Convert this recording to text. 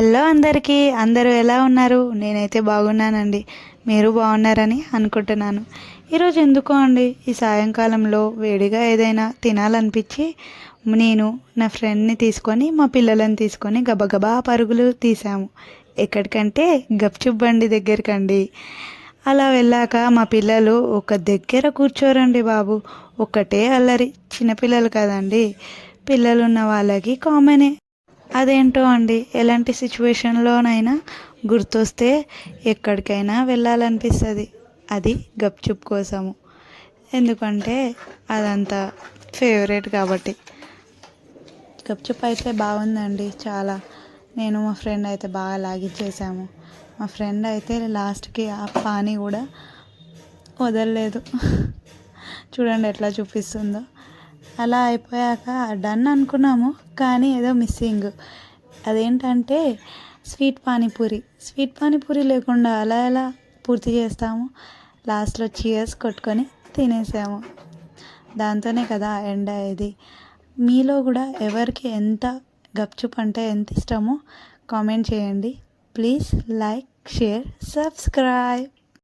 Hello అందరికీ అందరూ ఎలా ఉన్నారు? నేనైతే బాగున్నానండి. మీరు బాగున్నారని అనుకుంటున్నాను. ఈరోజు ఎందుకో అండి ఈ సాయంకాలంలో వేడిగా ఏదైనా తినాలనిపించి నేను నా ఫ్రెండ్ని తీసుకొని మా పిల్లలను తీసుకొని గబగబా పరుగులు తీసాము ఎక్కడికంటే గప్చుప్ బండి దగ్గరికండి. అలా వెళ్ళాక మా పిల్లలు ఒక దగ్గర కూర్చోరండి బాబు. ఒక్కటే అల్లరి. చిన్నపిల్లలు కదండి. పిల్లలు ఉన్న వాళ్ళకి కామనే. అదేంటో అండి ఎలాంటి సిచ్యువేషన్లోనైనా గుర్తొస్తే ఎక్కడికైనా వెళ్ళాలనిపిస్తుంది. అది గప్చుప్ కోసము. ఎందుకంటే అదంతా ఫేవరెట్ కాబట్టి. గప్చుప్ అయితే బాగుందండి చాలా. నేను మా ఫ్రెండ్ అయితే బాగా లాగించేసాము మా ఫ్రెండ్ అయితే లాస్ట్కి ఆ పానీ కూడా వదలలేదు. చూడండి ఎట్లా చూపిస్తుందో. అలా అయిపోయాక డన్ అనుకున్నాము కానీ ఏదో మిస్సింగ్. అదేంటంటే స్వీట్ పానీపూరి. స్వీట్ పానీపూరి లేకుండా అలా ఎలా పూర్తి చేస్తాము? లాస్ట్లో చీర్స్ కొట్టుకొని తినేసాము. దాంతోనే కదా ఎండ్ అయ్యేది. మీలో కూడా ఎవరికి ఎంత గప్చుప్ అంటే ఎంత ఇష్టమో కామెంట్ చేయండి. Please like share subscribe.